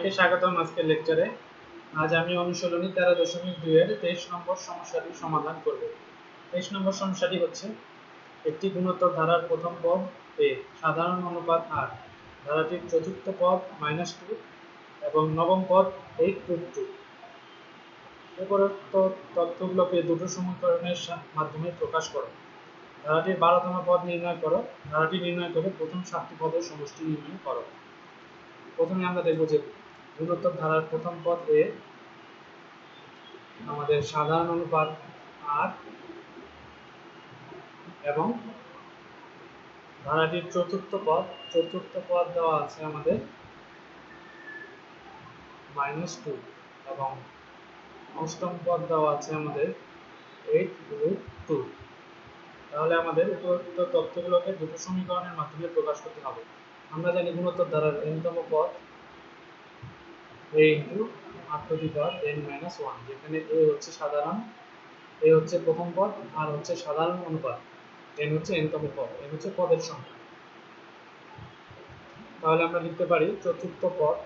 সবাইকে স্বাগতম আজকের লেকচারে আজ আমি অনুশীলনী তেরো দশমিক দুইয়ের তেইশ নম্বর সমস্যাটি সমাধান করব। তেইশ নম্বর সমস্যাটি হচ্ছে, একটি গুণোত্তর ধারার প্রথম পদ এ সাধারণ অনুপাত আর ধারাটির চতুর্থ পদ মাইনাস টু এবং নবম পদ এইট টু টু উপরোক্ত তথ্যগুলোকে দুটো সমীকরণের মাধ্যমে প্রকাশ করো। ধারাটির বারোতম পদ নির্ণয় করো। ধারাটি নির্ণয় করে প্রথম সাতটি পদের সমষ্টি নির্ণয় করো। প্রথমে আমরা দেখব যে গুণোত্তর ধারার প্রথম পদ এ আমাদের সাধারণ অনুপাত আর এবং ধারাটির চতুর্থ পদ চতুর্থ পদ দেওয়া আছে আমাদের মাইনাস টু এবং অষ্টম পদ দেওয়া আছে আমাদের এইট রুট টু তাহলে আমাদের উপরোক্ত তথ্যগুলোকে দুটো সমীকরণের মাধ্যমে প্রকাশ করতে হবে। আমরা জানি গুণোত্তর ধারার এনতম পদ a into r to the power n minus one যেখানে a হচ্ছে সাধারণ, a হচ্ছে প্রথম পদ, আর হচ্ছে সাধারণ অনুপাত, n হচ্ছে nতম পদ, n হচ্ছে পদের সংখ্যা। তাহলে আমরা লিখতে পারি চতুর্থ পদ,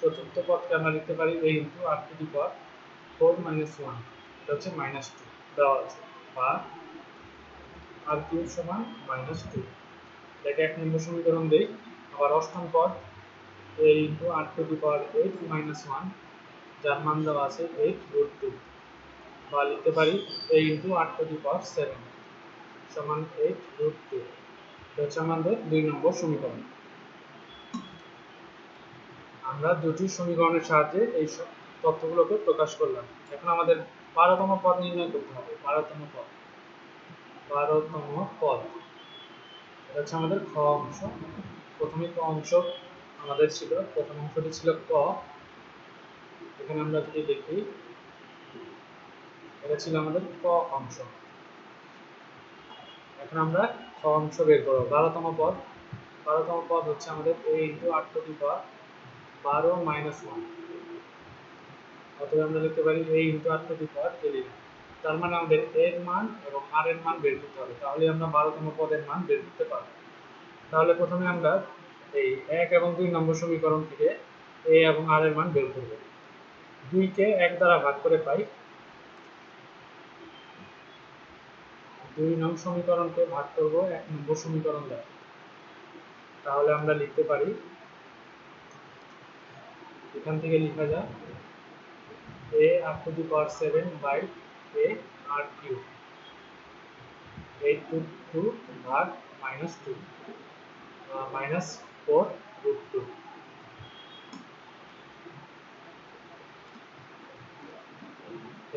চতুর্থ পদকে আমরা লিখতে পারি a into r to the power four minus one এটা হচ্ছে মাইনাস টু দেওয়া আছে, বা আর কিউব সমান মাইনাস টু এটাকে এক নম্বর সমীকরণ দেই, আবার অষ্টম পদ a into r to the power eight minus one যার মান দেওয়া আছে এইট রুট টু বা লিখতে পারি into r to the power seven সমান এইট রুট টু হচ্ছে আমাদের দুই নম্বর সমীকরণ। আমরা দুটি সমীকরণের সাহায্যে এই তথ্যগুলোকে প্রকাশ করলাম। এখন আমাদের বারোতম পদ নির্ণয় করতে হবে, বারোতম পদ। বারোতম পদ। এটা হচ্ছে আমাদের খ অংশ। প্রথমে ক অংশ আমাদের ছিল, প্রথম অংশটি ছিল ক। এখানে আমরা যদি দেখি, এটা ছিল আমাদের ক অংশ। এখন আমরা খ অংশ বের করব। বারোতম পদ। বারোতম পদ হচ্ছে আমাদের এ ইন্টু আট টু দি পাওয়ার বারো মাইনাস ওয়ান অথবা আমরা লিখতে পারি এ ইন্টু আট টু দি পাওয়ার তার মানে আমাদের এর মান এবং আর এর মান বের করতে হবে। তাহলে আমরা বারোতম পদের মান বের করতে পারব। তাহলে প্রথমে আমরা এই এক এবং দুই নম্বর সমীকরণ থেকে এ এবং আর এর মান বের করব। দুইকে এক দ্বারা ভাগ করে পাই। দুই নং সমীকরণকে ভাগ করব, এক নম্বর সমীকরণ দ্বারা। তাহলে আমরা লিখতে পারি, এখান থেকে লেখা যায় a up to the power seven by a r cube. Eight two two ভাগ minus two minus four root two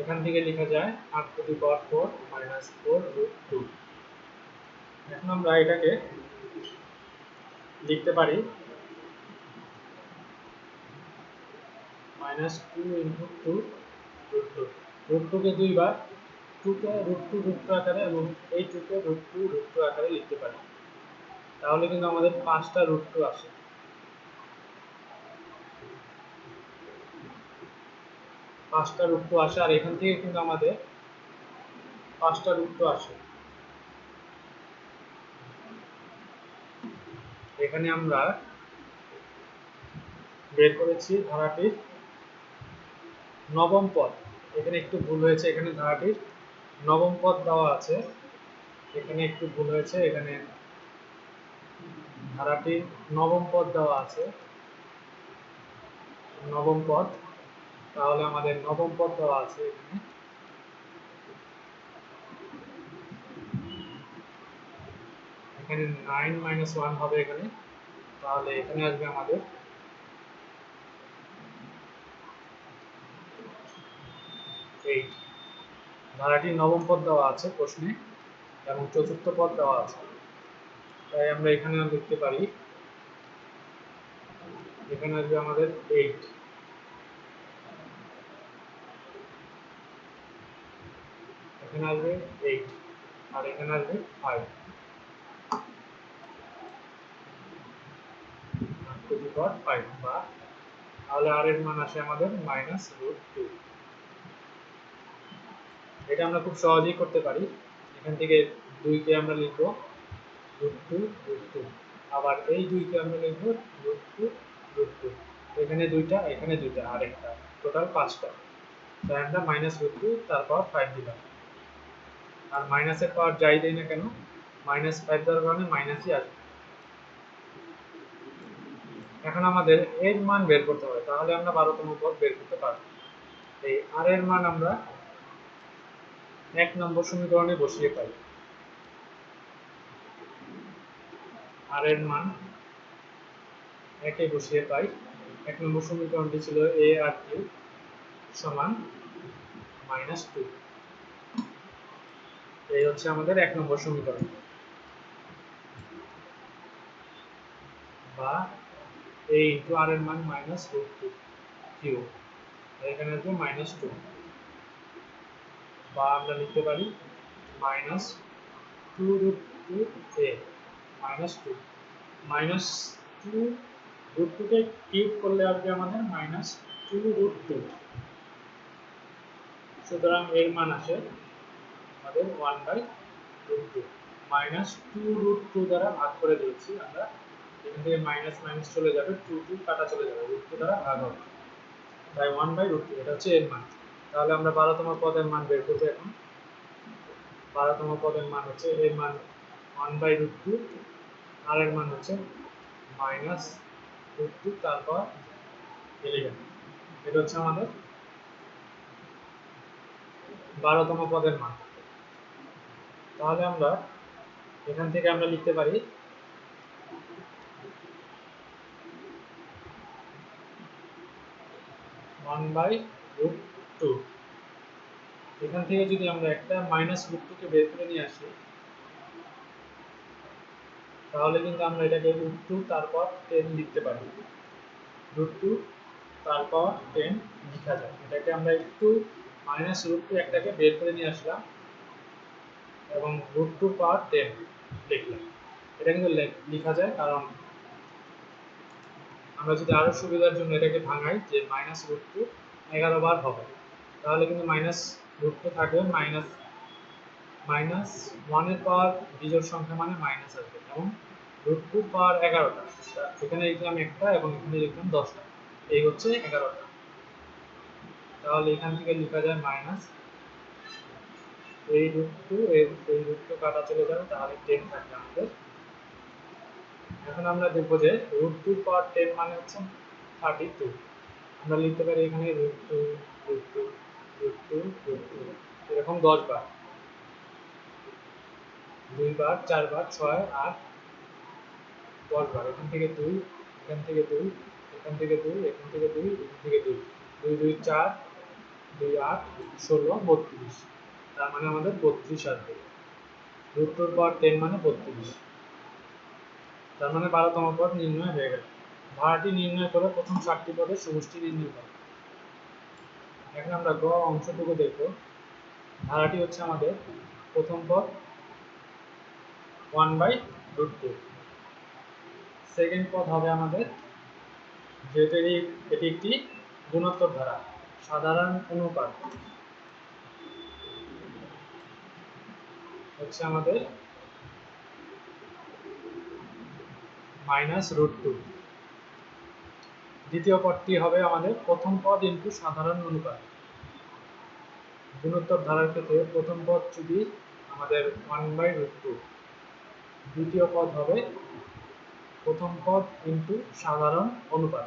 এখান থেকে লেখা যায়, আট to the power four minus four root two এখন আমরা এটাকে লিখতে পারি minus two into two root two root টুকে দুইবার টুকে রুট টু রুট টু আকারে এবং এই টুকে রুট টু রুট টু আকারে লিখতে পারি। তাহলে কিন্তু আমাদের পাঁচটা রুট টু আসে। পাঁচটা রুট টু আসে, আর এখান থেকে কিন্তু আমাদের পাঁচটা রুট টু আসে। এখানে আমরা বের করেছি ধারাটির নবম পদ এখানে একটু ভুল হয়েছে, এখানে ধারাটির নবম পদ দেওয়া আছে। এখানে একটু ভুল হয়েছে, এখানে ধারাটির নবম পদ দেওয়া আছে। নবম পদ। তাহলে আমাদের নবম পদ দেওয়া আছে এখানে। এখানে নাইন মাইনাস ওয়ান হবে এখানে। তাহলে এখানে আসবে আমাদের। ধারাটির নবম পদ দেওয়া আছে প্রশ্নে। এবং চতুর্থ পদ দেওয়া আছে। তাই আমরা এখানে লিখতে পারি। এখানে আসবে আমাদের এইট এখানে আসবে এইট আর এখানে আসবে ফাইভ মান আমরা খুব সহজেই করতে পারি। এখান থেকে দুইকে আমরা লিখব। রুট টু রুট টু আবার এই দুইকে আমরা লিখব রুট টু রুট টু এখানে দুইটা এখানে দুইটা আর একটা টোটাল পাঁচটা। তাই আমরা মাইনাস রুট টু তারপর ফাইভ দিলাম। আর মাইনাসের পাওয়ার যাই দেই না কেন মাইনাস ফাইভ দেওয়ার কারণে মাইনাসই আসবে। এখন আমাদের এর মান বের করতে হবে, তাহলে আমরা বারোতম পদ বের করতে পারব। এই আর এর মান আমরা এক নম্বর সমীকরণে বসিয়ে পাই। আর এর মান একে বসিয়ে পাই। এক নম্বর সমীকরণটি ছিল এ আর কিউ সমান মাইনাস টু এই হচ্ছে আমাদের এক নম্বর সমীকরণ। বা এ ইন্টু আর এর মান মাইনাস রুট টু কিউ এখানে আসবে মাইনাস টু বা আমরা লিখতে পারি minus two root two a minus two minus two root টুকে কিউব করলে আসবে আমাদের মাইনাস টু রুট টু সুতরাং এর মান আসে আমাদের one by root two minus two root two দ্বারা ভাগ করে দিয়েছি আমরা। এখান থেকে মাইনাস মাইনাস চলে যাবে টু টু কাটা চলে যাবে রুট টু দ্বারা ভাগ হবে। তাই ওয়ান বাই রুট টু এটা হচ্ছে এর মান। তাহলে আমরা বারোতম পদের মান বের করব এখন। বারোতম পদের মান হচ্ছে এর মান ওয়ান বাই রুট টু আর এর মান হচ্ছে মাইনাস টু তারপর ইলেভেন এটা হচ্ছে আমাদের বারোতম পদের মান। তাহলে আমরা এখান থেকে আমরা লিখতে পারি ওয়ান বাই রুট টু এখান থেকে যদি আমরা একটা মাইনাস রুট টুকে বের করে নিয়ে আসি তাহলে কিন্তু আমরা এটাকে রুট টু তারপর টেন লিখতে পারি। রুট টু তারপর টেন লেখা যায় এটাকে আমরা একটু মাইনাস রুট টু একটাকে বের করে নিয়ে আসলাম এবং রুট টু পাওয়ার টেন লিখলাম। এটা কিন্তু লেখা যায় কারণ আমরা যদি আরও সুবিধার জন্য এটাকে ভাঙাই যে মাইনাস রুট টু এগারো বার হবে, তাহলে কিন্তু মাইনাস রুট টু থাকবে। মাইনাস মাইনাস ওয়ানের পাওয়ার বিজোড় সংখ্যা মানে মাইনাস আসবে। এবং রুট টু পাওয়ার এগারোটা। এখানে লিখলাম একটা এবং এখানে লিখলাম দশটা। এই হচ্ছে এগারোটা। তাহলে এখান থেকে লেখা যায় মাইনাস এই রুট টু এই রুট কাটা চলে যাবে, তাহলে টেন থাকবে আমাদের। এখন আমরা দেখব যে রুট টু পাওয়ার টেন মানে হচ্ছে থার্টি টু আমরা লিখতে পারি এখানে root two root two root two root. Two এরকম দশ বার। দুইবার, চারবার, ছয়, আট দশ বার এখান থেকে দুই, এখান থেকে দুই, এখান থেকে দুই, এখান থেকে দুই, এখান থেকে দুই। দুই দুই, চার, দুই, আট, ষোলো, বত্রিশ। তার মানে আমাদের বত্রিশ আসবে। রুট টুর পাওয়ার টেন মানে বত্রিশ। তার মানে বারোতম পদ নির্ণয় হয়ে গেল। ভাড়াটি নির্ণয় করে প্রথম ষাটটি পদের সমষ্টি নির্ণয় করে। এখন আমরা গ অংশটুকু দেখব। ভাড়াটি হচ্ছে আমাদের প্রথম পদ one by root two second পদ হবে আমাদের, যেহেতু এটি একটি গুণোত্তর ধারা, সাধারণ অনুপাত। হচ্ছে আমাদের মাইনাস রুট টু দ্বিতীয় পদটি হবে আমাদের প্রথম পদ ইন্টু সাধারণ অনুপাত। গুণোত্তর ধারার ক্ষেত্রে প্রথম পদ যদি আমাদের ওয়ান বাই রুট টু দ্বিতীয় পদ হবে প্রথম পদ ইন্টু সাধারণ অনুপাত।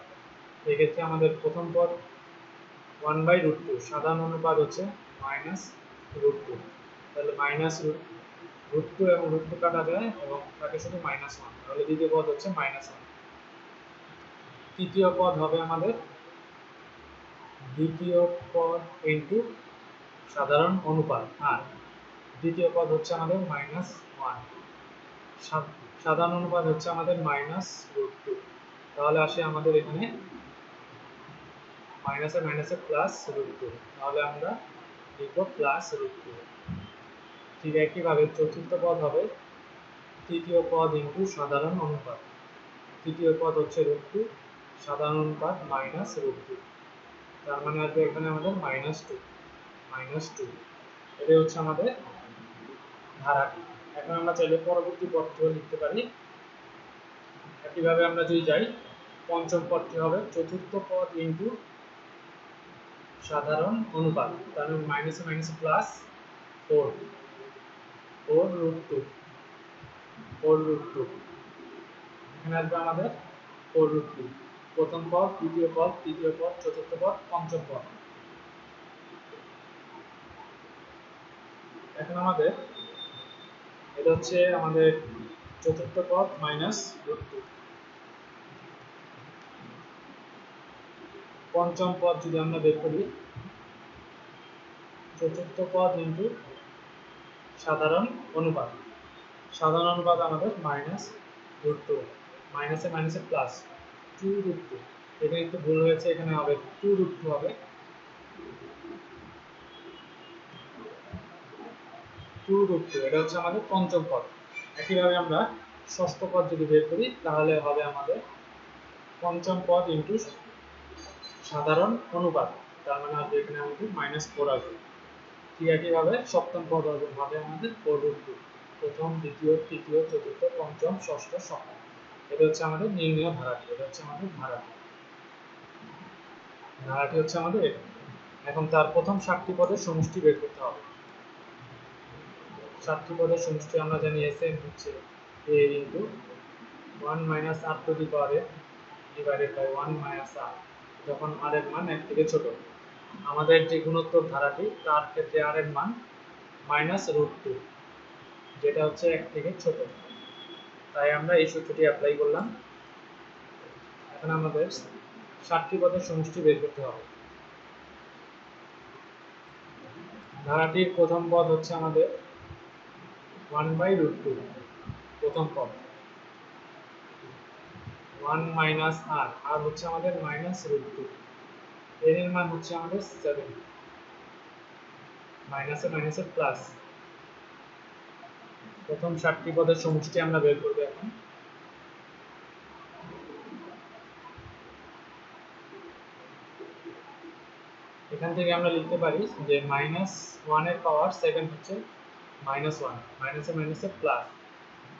এক্ষেত্রে আমাদের প্রথম পদ ওয়ান বাই রুট টু সাধারণ অনুপাত হচ্ছে মাইনাস রুট টু তাহলে মাইনাস রুট রুট টু এবং রুট টু কাটা যায় এবং থাকে শুধু মাইনাস ওয়ান তাহলে দ্বিতীয় পদ হচ্ছে মাইনাস ওয়ান তৃতীয় পদ হবে আমাদের দ্বিতীয় পদ ইন্টু সাধারণ অনুপাত। আর দ্বিতীয় পদ হচ্ছে আমাদের মাইনাস ওয়ান সাধারণ অনুপাত হচ্ছে আমাদের মাইনাস রুট টু তাহলে আসে আমাদের এখানে মাইনাসে মাইনাসে প্লাস রুট টু তাহলে আমরা লিখব প্লাস রুট টু ঠিক একইভাবে চতুর্থ পদ হবে তৃতীয় পদ ইন্টু সাধারণ অনুপাত। তৃতীয় পদ হচ্ছে রুট টু সাধারণ অনুপাত মাইনাস রুট টু তার মানে আসবে এখানে আমাদের মাইনাস টু মাইনাস টু এটাই হচ্ছে আমাদের ধারাটি। এখন আমরা চাইলে পরবর্তী পদটিও লিখতে পারি। একইভাবে আমরা যদি যাই, পঞ্চম পদটি হবে চতুর্থ পদ ইন্টু সাধারণ অনুপাত মানে মাইনাসে মাইনাসে plus four four root two four root two এখানে আসবে আমাদের ফোর রুট টু প্রথম পদ, দ্বিতীয় পদ, তৃতীয় পদ, চতুর্থ পদ, পঞ্চম পদ। এখন আমাদের এটা হচ্ছে আমাদের চতুর্থ পদ মাইনাস রুট টু পঞ্চম পদ যদি আমরা বের করি, চতুর্থ পদ ইন্টু সাধারণ অনুপাত। সাধারণ অনুপাত আমাদের মাইনাস রুট টু মাইনাসে মাইনাসে প্লাস টু রুট টু এখানে একটু ভুল হয়েছে, এখানে হবে টু রুট টু হবে। টু রুট এটা হচ্ছে আমাদের পঞ্চম পদ। একইভাবে আমরা ষষ্ঠ পদ যদি বের করি, তাহলে হবে আমাদের পঞ্চম পদ ইন্টু সাধারণ অনুপাত। তার মানে আসবে এখানে আমাদের মাইনাস ফোর আসবে। ঠিক একইভাবে সপ্তম পদ হবে আমাদের ফোর রুট টু প্রথম, দ্বিতীয়, তৃতীয়, চতুর্থ, পঞ্চম, ষষ্ঠ, সপ্তম। এটা হচ্ছে আমাদের নির্ণয় ধারাটি। এটা হচ্ছে আমাদের ধারাটি। ধারাটি হচ্ছে আমাদের এখন তার প্রথম সাতটি পদের সমষ্টি বের করতে হবে। সাতটি পদের সমষ্টি আমরা জানি এস এন হচ্ছে a into one minus r to the power divided by one minus r যখন আর এর মান এক থেকে ছোট। আমাদের যে গুণোত্তর ধারাটি, তার ক্ষেত্রে আর এর মান মাইনাস রুট টু যেটা হচ্ছে এক থেকে ছোট। তাই আমরা এই সূত্রটি অ্যাপ্লাই করলাম। এখন আমাদের ষাটটি পদের সমষ্টি বের করতে হবে। ধারাটির প্রথম পদ হচ্ছে আমাদের ওয়ান বাই রুট টু প্রথম পদ ওয়ান মাইনাস আর আর হচ্ছে আমাদের মাইনাস রুট টু এর এর মান হচ্ছে আমাদের সেভেন মাইনাসে মাইনাসে প্লাস প্রথম ষাটটি পদের সমষ্টি আমরা বের করব এখন। এখান থেকে আমরা লিখতে পারি যে মাইনাস ওয়ানের পাওয়ার সেভেন হচ্ছে মাইনাস ওয়ান মাইনাসে মাইনাসে প্লাস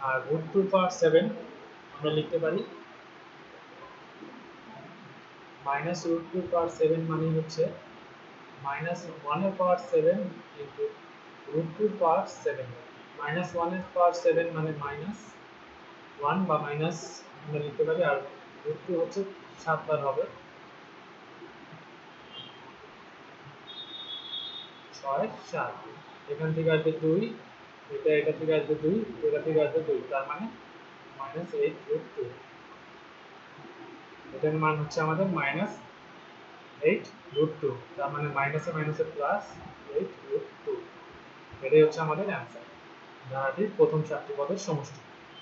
আর রুট টু পাওয়ার সেভেন আমরা লিখতে পারি minus root two power seven মানে হচ্ছে মাইনাস ওয়ানের power seven into root two power seven minus ওয়ানের পাওয়ার সেভেন মানে মাইনাস ওয়ান বা মাইনাস আমরা লিখতে পারি আর রুট টু হচ্ছে সাতবার হবে। ছয়, সাত। এখান থেকে আসবে দুই, এটা এটা থেকে আসবে দুই, এটা থেকে আসবে দুই, তার মানে মাইনাস এইট রুট টু এটার মান হচ্ছে আমাদের মাইনাস এইট রুট টু তার মানে মাইনাসে মাইনাসে প্লাস এইট রুট টু এটাই হচ্ছে আমাদের অ্যান্সার ধারাটির প্রথম চারটি পদের সমষ্টি।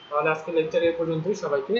তাহলে আজকে লেকচার এ পর্যন্তই। সবাইকে